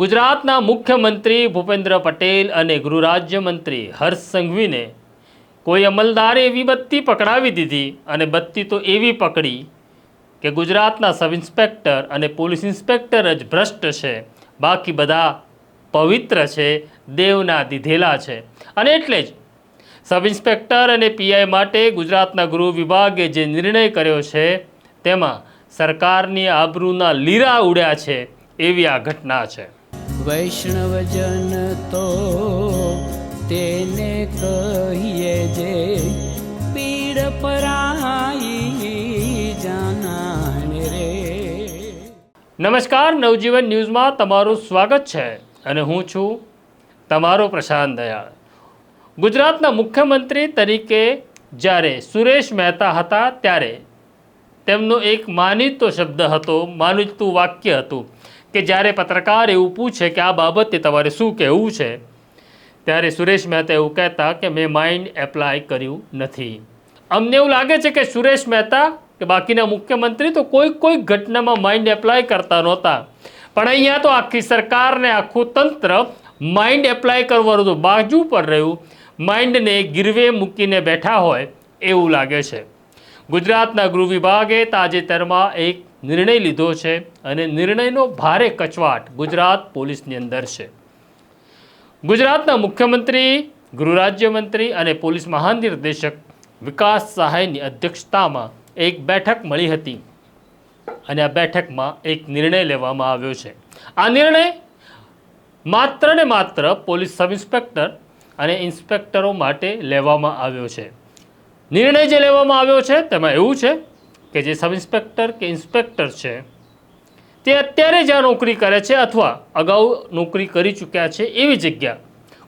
ગુજરાતના મુખ્યમંત્રી ભૂપેન્દ્ર પટેલ અને ગૃહ રાજ્યમંત્રી હર્ષ સંઘવીને કોઈ અમલદારે એવી બત્તી પકડાવી દીધી અને બત્તી તો એવી પકડી કે ગુજરાતના સબ ઇન્સ્પેક્ટર અને પોલીસ ઇન્સ્પેક્ટર જ ભ્રષ્ટ છે. બાકી બધા પવિત્ર છે, દેવના દીધેલા છે. અને એટલે જ સબ ઇન્સ્પેક્ટર અને પીઆઈ માટે ગુજરાતના ગૃહ વિભાગે જે નિર્ણય કર્યો છે, તેમાં સરકારની આબરૂના લીરા ઉડ્યા છે, એવી આ ઘટના છે. વૈષ્ણવજન તો તેને કહીએ જે પીડ પરાઈ જાનાને રે. નમસ્કાર, નવજીવન ન્યૂઝમાં તમારું સ્વાગત છે અને હું છું તમારો પ્રશાંત દયાળ. ગુજરાતના મુખ્યમંત્રી તરીકે જ્યારે સુરેશ મહેતા હતા ત્યારે તેમનો એક માનીતો શબ્દ હતો, માનીતું વાક્ય હતું. કે જ્યારે પત્રકાર એવું પૂછે કે આ બાબતે તમારે શું કહેવું છે, ત્યારે સુરેશ મહેતા એવું કહેતા કે મેં માઇન્ડ એપ્લાય કર્યું નથી. અમને એવું લાગે છે કે સુરેશ મહેતા કે બાકીના મુખ્યમંત્રી તો કોઈ કોઈ ઘટનામાં માઇન્ડ એપ્લાય કરતા નહોતા. પણ અહીંયા તો આખી સરકારને આખું તંત્ર માઇન્ડ એપ્લાય કરવાનું તો બાજુ પર રહ્યું. માઇન્ડને ગીરવે મૂકીને બેઠા હોય એવું લાગે છે. ગુજરાતના ગૃહ વિભાગે તાજેતરમાં એક નિર્ણય લીધો છે અને નિર્ણયનો ભારે કચવાટ ગુજરાત પોલીસની અંદર છે. ગુજરાતના મુખ્યમંત્રી, ગૃહ રાજ્યમંત્રી અને પોલીસ મહાનિર્દેશક વિકાસ સહાયની અધ્યક્ષતામાં એક બેઠક મળી હતી અને આ બેઠકમાં એક નિર્ણય લેવામાં આવ્યો છે. આ નિર્ણય માત્ર ને માત્ર પોલીસ સબ ઇન્સ્પેક્ટર અને ઇન્સ્પેક્ટરો માટે લેવામાં આવ્યો છે. નિર્ણય જે લેવામાં આવ્યો છે તેમાં એવું છે કે જે સબ ઇન્સ્પેક્ટર કે ઇન્સ્પેક્ટર છે, તે અત્યારે જ્યાં નોકરી કરે છે અથવા અગાઉ નોકરી કરી ચૂક્યા છે એવી જગ્યા.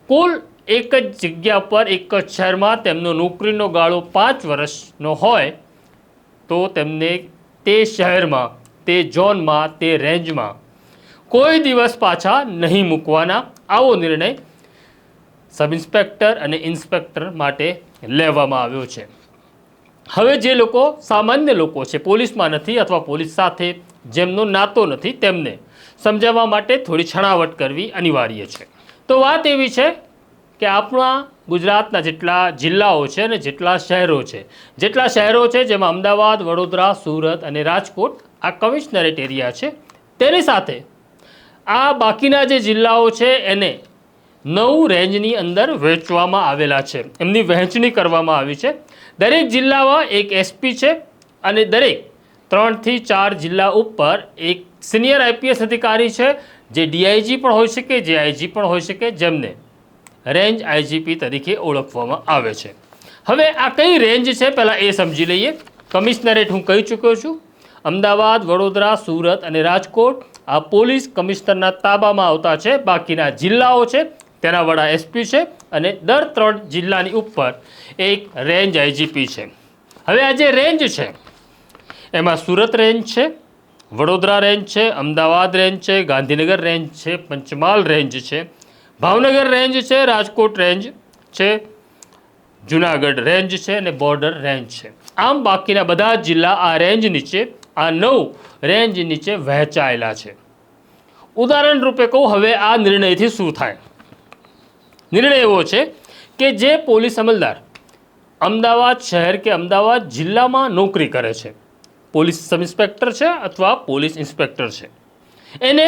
કુલ એક જ જગ્યા પર એક જ શહેરમાં તેમનો નોકરીનો ગાળો પાંચ વર્ષનો હોય, તો તેમને તે શહેરમાં, તે ઝોનમાં, તે રેન્જમાં કોઈ દિવસ પાછા નહીં મૂકવાના આવો નિર્ણય સબ ઇન્સ્પેક્ટર અને ઇન્સ્પેક્ટર માટે લેવામાં આવ્યો છે. હવે જે લોકો સામાન્ય લોકો છે, પોલીસમાં નથી અથવા પોલીસ સાથે જેમનો નાતો નથી, તેમને સમજાવવા માટે થોડી છણાવટ કરવી અનિવાર્ય છે. તો વાત એવી છે કે આપણા ગુજરાતના જેટલા જિલ્લાઓ છે અને જેટલા શહેરો છે, જેટલા શહેરો છે જેમાં અમદાવાદ, વડોદરા, સુરત અને રાજકોટ આ કમિશનરેટ એરિયા છે, તેની સાથે આ બાકીના જે જિલ્લાઓ છે એને નવ રેન્જની અંદર વહેંચવામાં આવેલા છે. એમની વહેંચણી કરવામાં આવી છે. દરેક જિલ્લામાં એક એસપી છે અને દરેક ત્રણથી ચાર જિલ્લા ઉપર એક સિનિયર આઈપીએસ અધિકારી છે, જે ડીઆઈજી પણ હોઈ શકે, જે આઈજી પણ હોઈ શકે, જેમને રેન્જ આઈજીપી તરીકે ઓળખવામાં આવે છે. હવે આ કઈ રેન્જ છે પહેલાં એ સમજી લઈએ. કમિશનરેટ હું કહી ચૂક્યો છું. અમદાવાદ, વડોદરા, સુરત અને રાજકોટ આ પોલીસ કમિશનરના તાબામાં આવતા છે. બાકીના જિલ્લાઓ છે. તેના વડા એસપી છે અને દર ત્રણ જિલ્લાની ઉપર એક રેન્જ આઈજીપી છે. હવે આ જે રેન્જ છે, એમાં સુરત રેન્જ છે, વડોદરા રેન્જ છે, અમદાવાદ રેન્જ છે, ગાંધીનગર રેન્જ છે, પંચમહાલ રેન્જ છે, ભાવનગર રેન્જ છે, રાજકોટ રેન્જ છે, જુનાગઢ રેન્જ છે અને બોર્ડર રેન્જ છે. આમ બાકીના બધા જિલ્લા આ રેન્જ નીચે, આ નવ રેન્જ નીચે વહેંચાયેલા છે. ઉદાહરણ રૂપે કહું, હવે આ નિર્ણયથી શું થાય? નિર્ણય એવો છે કે જે પોલીસ અમલદાર અમદાવાદ શહેર કે અમદાવાદ જિલ્લામાં નોકરી કરે છે. પોલીસ સબ ઇન્સ્પેક્ટર છે અથવા પોલીસ ઇન્સ્પેક્ટર છે. એને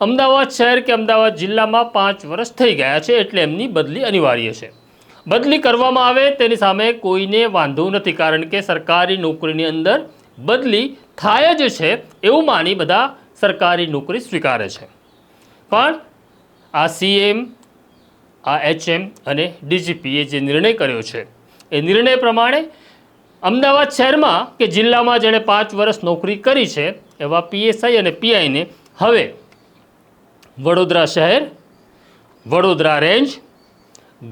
અમદાવાદ શહેર કે અમદાવાદ જિલ્લામાં પાંચ વર્ષ થઈ ગયા છે એટલે એમની બદલી અનિવાર્ય છે. બદલી કરવામાં આવે તેની સામે કોઈને વાંધો નથી કારણ કે સરકારી નોકરીની અંદર બદલી થાય જ છે એવું માની બધા સરકારી નોકરી સ્વીકારે છે. પણ આ સીએમ આ એચએમ અને ડીજીપીએ જે નિર્ણય કર્યો છે, એ નિર્ણય પ્રમાણે અમદાવાદ શહેરમાં કે જિલ્લામાં જેણે પાંચ વર્ષ નોકરી કરી છે, એવા પીએસઆઈ અને પીઆઈને હવે વડોદરા શહેર, વડોદરા રેન્જ,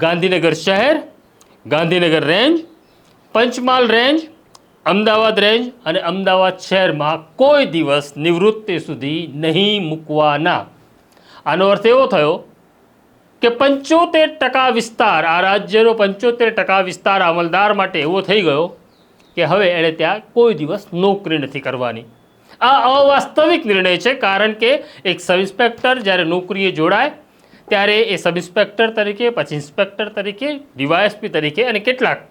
ગાંધીનગર શહેર, Gandhinagar range, Panchmahal range, Ahmedabad range અને અમદાવાદ શહેરમાં કોઈ દિવસ નિવૃત્તિ સુધી નહીં મૂકવાના. આનો અર્થ એવો થયો કે પંચોતેર ટકા વિસ્તાર, આ રાજ્યનો પંચોતેર ટકા વિસ્તાર અમલદાર માટે એવો થઈ ગયો કે હવે એણે ત્યાં કોઈ દિવસ નોકરી નથી કરવાની. આ અવાસ્તવિક નિર્ણય છે, કારણ કે એક સબ ઇન્સ્પેક્ટર જ્યારે નોકરીએ જોડાય, ત્યારે એ સબ ઇન્સ્પેક્ટર તરીકે, પછી ઇન્સ્પેક્ટર તરીકે, ડીવાયએસપી તરીકે અને કેટલાક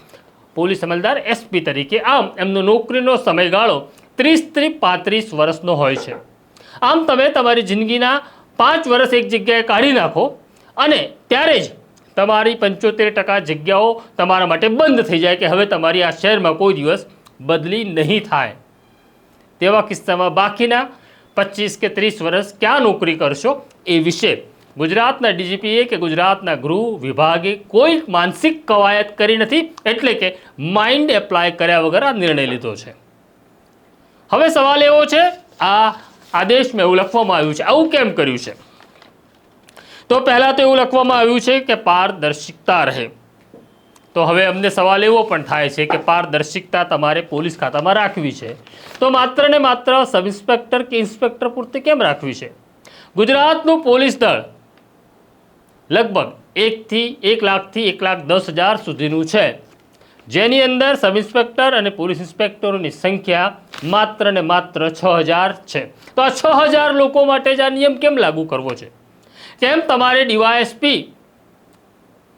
પોલીસ અમલદાર એસપી તરીકે, આમ એમનો નોકરીનો સમયગાળો ત્રીસથી પાંત્રીસ વર્ષનો હોય છે. આમ તમે તમારી જિંદગીના પાંચ વર્ષ એક જગ્યાએ કાઢી નાખો અને ત્યારે જ તમારી પંચોતેર ટકા જગ્યાઓ તમારા માટે બંધ થઈ જાય કે હવે તમારી આ શહેરમાં કોઈ દિવસ બદલી નહીં થાય. તેવા કિસ્સામાં બાકીના પચીસ કે ત્રીસ વર્ષ ક્યાં નોકરી કરશો એ વિશે ગુજરાતના ડીજીપીએ કે ગુજરાતના ગૃહ વિભાગે કોઈ માનસિક કવાયત કરી નથી એટલે કે માઇન્ડ એપ્લાય કર્યા વગર આ નિર્ણય લીધો છે. હવે સવાલ એવો છે, આ આદેશમાં એવું લખવામાં આવ્યું છે. આવું કેમ કર્યું છે? તો પહેલાં તો એવું લખવામાં આવ્યું છે કે પારદર્શિકતા રહે. તો હવે અમને સવાલ એવો પણ થાય છે કે પારદર્શિકતા તમારે પોલીસ ખાતામાં રાખવી છે. તો માત્ર ને માત્ર સબ ઇન્સ્પેક્ટર કે ઇન્સ્પેક્ટર પૂરતી કેમ રાખવી છે? ગુજરાતનું પોલીસ દળ લગભગ એકથી એક લાખથી એક લાખ દસ હજાર સુધીનું છે. જેની અંદર સબ ઇન્સ્પેક્ટર અને પોલીસ ઇન્સ્પેક્ટરોની સંખ્યા માત્ર ને માત્ર છ હજાર છે. તો આ છ હજાર લોકો માટે જ આ નિયમ કેમ લાગુ કરવો છે? કેમ તમારે ડીવાયએસપી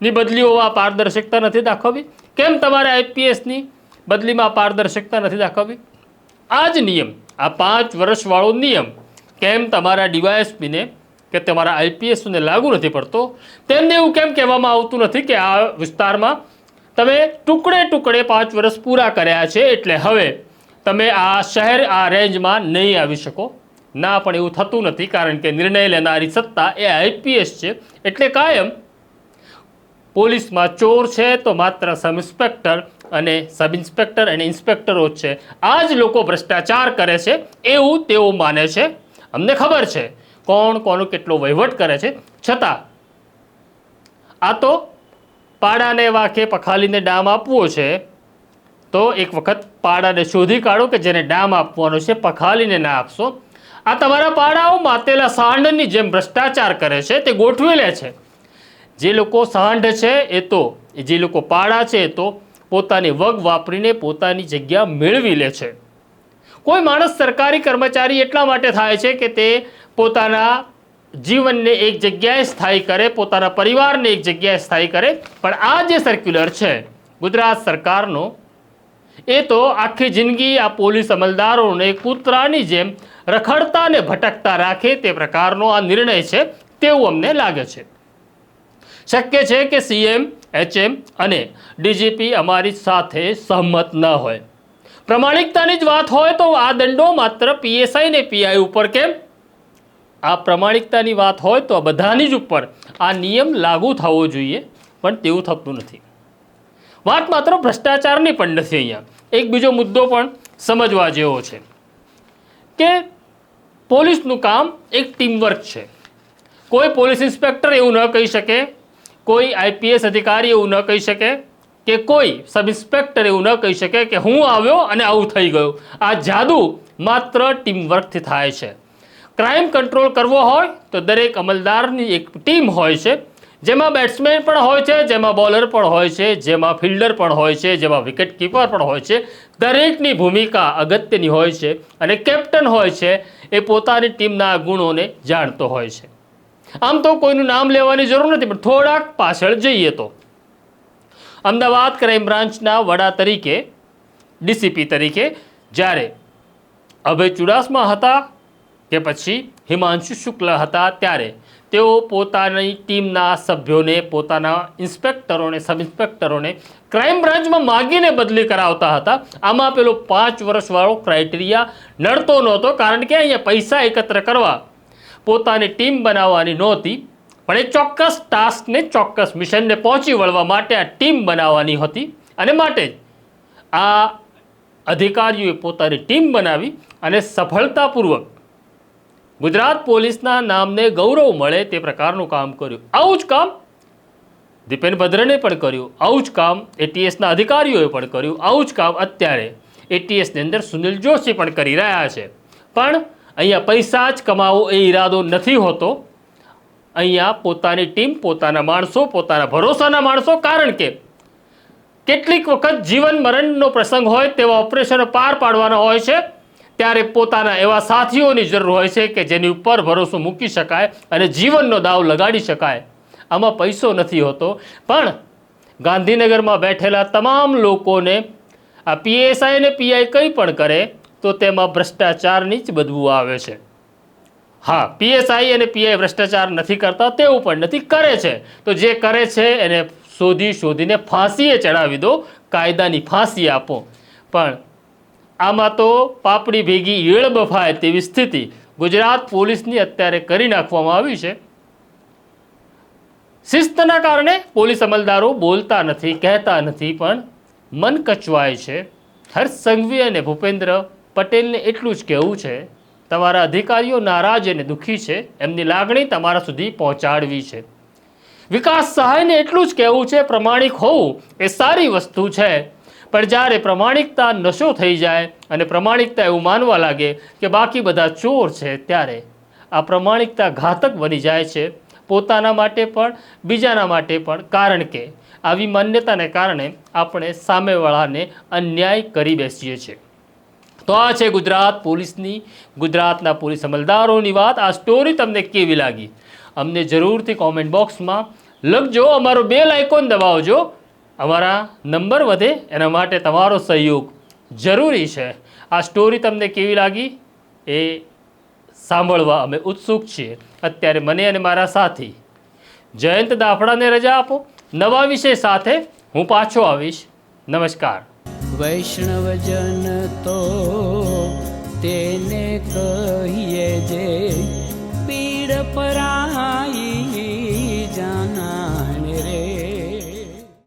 ની બદલીઓમાં પારદર્શકતા નથી દાખવવી? કેમ તમારે આઈપીએસની બદલીમાં પારદર્શકતા નથી દાખવવી? આ જ નિયમ, આ પાંચ વર્ષવાળો નિયમ, કેમ તમારા ડીવાયએસપીને કે તમારા આઈપીએસને લાગુ નથી પડતો? તેમને એવું કેમ કહેવામાં આવતું નથી કે આ વિસ્તારમાં તમે ટુકડે ટુકડે પાંચ વર્ષ પૂરા કર્યા છે? એટલે હવે તમે આ શહેર, આ રેન્જમાં નહીં આવી શકો. ના, પણ એવું થતું નથી, કારણ કે નિર્ણય લેનારી સત્તા એ આઈપીએસ છે. એટલે કાયમ પોલીસમાં ચોર છે તો માત્ર સબ ઇન્સ્પેક્ટર અને સબ ઇન્સ્પેક્ટર અને ઇન્સ્પેક્ટરો જ છે. આ જ લોકો ભ્રષ્ટાચાર કરે છે, એવું તેઓ માને છે. અમને ખબર છે કોણ કોનો કેટલો વહીવટ કરે છે. છતાં આ તો પાડાને વાંકે પખાલીને ડામ આપવો છે. તો એક વખત પાડાને શોધી કાઢો કે જેને ડામ આપવાનો છે, પખાલીને ના આપશો. આ તમારા પાડાઓ માતેલા સાંડની જેમ ભ્રષ્ટાચાર કરે છે, તે ગોઠવી લે છે. જે લોકો સાંઢ છે, એ તો, જે લોકો પાડા છે, એ તો પોતાની વગ વાપરીને પોતાની જગ્યા મેળવી લે છે. કોઈ માણસ સરકારી કર્મચારી એટલા માટે થાય છે કે તે પોતાના જીવનને એક જગ્યાએ સ્થાયી કરે, પોતાના પરિવારને એક જગ્યાએ સ્થાયી કરે. પણ આ જે સર્ક્યુલર છે, ગુજરાત સરકારનો, એ તો આખી જિંદગી આ પોલીસ અમલદારોને કૂતરાની જેમ રખડતા ને ભટકતા રાખે તે પ્રકારનો આ નિર્ણય છે તેવું અમને લાગે છે. શક્ય છે કે સીએમ એચએમ અને ડીજીપી અમારી સાથે સહમત ન હોય. પ્રમાણિકતાની જ વાત હોય તો આ દંડો માત્ર પીએસઆઈ ને પીઆઈ ઉપર કેમ? આ પ્રમાણિકતાની વાત હોય તો બધાની જ ઉપર આ નિયમ લાગુ થવો જોઈએ, પણ તેવું થતું નથી. વાત માત્ર ભ્રષ્ટાચારની પણ નથી અહીંયા. એક બીજો મુદ્દો પણ સમજવા જેવો છે. કે પોલીસનું કામ એક ટીમવર્ક છે. કોઈ પોલીસ ઇન્સ્પેક્ટર એવું ન કહી શકે, કોઈ આઈપીએસ અધિકારી એવું ન કહી શકે, કે કોઈ સબ ઇન્સ્પેક્ટર એવું ન કહી શકે કે હું આવ્યો અને આવું થઈ ગયું. આ જાદુ માત્ર ટીમવર્કથી થાય છે. ક્રાઇમ કંટ્રોલ કરવો હોય તો દરેક અમલદારની એક ટીમ હોય છે જેમાં બેટ્સમેન પણ હોય છે, જેમાં બોલર પણ હોય છે, જેમાં ફિલ્ડર પણ હોય છે, જેમાં વિકેટ કીપર પણ હોય છે. દરેકની ભૂમિકા અગત્યની હોય છે અને કેપ્ટન હોય છે એ પોતાની ટીમના ગુણોને જાણતો હોય છે. આમ તો કોઈનું નામ લેવાની જરૂર નથી, પણ થોડાક પાછળ જઈએ તો. અમદાવાદ ક્રાઇમ બ્રાન્ચના વડા તરીકે ડીસીપી તરીકે, જ્યારે અભય ચુડાસમા હતા કે પછી હિમાંશુ શુક્લ હતા ત્યારે તેઓ પોતાની ટીમના સભ્યોને, પોતાના ઇન્સ્પેક્ટરોને, સબ ઇન્સ્પેક્ટરોને ક્રાઇમ બ્રાન્ચમાં માગીને બદલી કરાવતા હતા. આમાં પેલો પાંચ વર્ષવાળો ક્રાઇટેરિયા નડતો નહોતો, કારણ કે અહીંયા પૈસા એકત્ર કરવા પોતાની ટીમ બનાવવાની નહોતી, પણ એ ચોક્કસ ટાસ્કને, ચોક્કસ મિશનને પહોંચી વળવા માટે આ ટીમ બનાવવાની હતી. અને માટે જ આ અધિકારીઓએ પોતાની ટીમ બનાવી અને સફળતાપૂર્વક ગુજરાત પોલીસના નામને ગૌરવ મળે તે પ્રકારનું કામ કર્યું. આવું જ કામ દીપેન ભદ્રને પણ કર્યું. આવું જ કામ એટીએસના અધિકારીઓએ પણ કર્યું. આવું જ કામ અત્યારે એટીએસની અંદર સુનિલ જોશી પણ કરી રહ્યા છે. પણ અહીંયા પૈસા જ કમાવો એ ઈરાદો નથી હોતો. અહીંયા પોતાની ટીમ, પોતાના માણસો, પોતાના ભરોસાના માણસો, કારણ કે કેટલીક વખત જીવન મરણનો પ્રસંગ હોય તેવા ઓપરેશનો પાર પાડવાના હોય છે. ત્યારે પોતાના એવા સાથીઓની જરૂર હોય છે કે જેની ઉપર ભરોસો મૂકી શકાય અને જીવનનો દાવ લગાડી શકાય. આમાં પૈસો નથી હોતો, પણ ગાંધીનગરમાં બેઠેલા તમામ લોકોને આ પીએસઆઈ અને પીઆઈ કંઈ પણ કરે તો તેમાં ભ્રષ્ટાચારની જ બદબુ આવે છે. હા, પીએસઆઈ અને પીઆઈ ભ્રષ્ટાચાર નથી કરતા તેવું પણ નથી, કરે છે. તો જે કરે છે એને શોધી શોધીને ફાંસીએ ચડાવી દો, કાયદાની ફાંસી આપો. પણ આમાં તો પાપડી ભેગી ઈળ બફાય તેવી સ્થિતિ ગુજરાત પોલીસની અત્યારે કરી નાખવામાં આવી છે. શિસ્તના કારણે પોલીસ અમલદારો બોલતા નથી, કહેતા નથી, પણ મન કચવાય છે. હર્ષ સંઘવી અને ભૂપેન્દ્ર પટેલને એટલું જ કહેવું છે, તમારા અધિકારીઓ નારાજ અને દુઃખી છે, એમની લાગણી તમારા સુધી પહોંચાડવી છે. વિકાસ સહાયને એટલું જ કહેવું છે, પ્રમાણિક હોવું એ સારી વસ્તુ છે પણ જ્યારે પ્રમાણિકતા નશો થઈ જાય અને પ્રમાણિકતા એવું માનવા લાગે કે બાકી બધા ચોર છે ત્યારે આ પ્રમાણિકતા ઘાતક બની જાય છે પોતાના માટે પણ, બીજાના માટે પણ. કારણ કે આવી માન્યતાને કારણે આપણે સામેવાળાને અન્યાય કરી બેસીએ છીએ. તો આ છે ગુજરાત પોલીસની, ગુજરાતના પોલીસ અમલદારોની વાત. આ સ્ટોરી તમને કેવી લાગી? અમને જરૂરથી કોમેન્ટ બોક્સમાં લખજો. અમારો બેલ આઇકોન દબાવજો. અમારા નંબર વધે એના માટે તમારો સહયોગ જરૂરી છે. આ સ્ટોરી તમને કેવી લાગી એ સાંભળવા અમે ઉત્સુક છીએ. અત્યારે મને અને મારા સાથી જયંત દાફડાને રજા આપો. નવા વિષય સાથે હું પાછો આવીશ. નમસ્કાર. વૈષ્ણવજન તો તેને કહીએ જે પીડ પરાય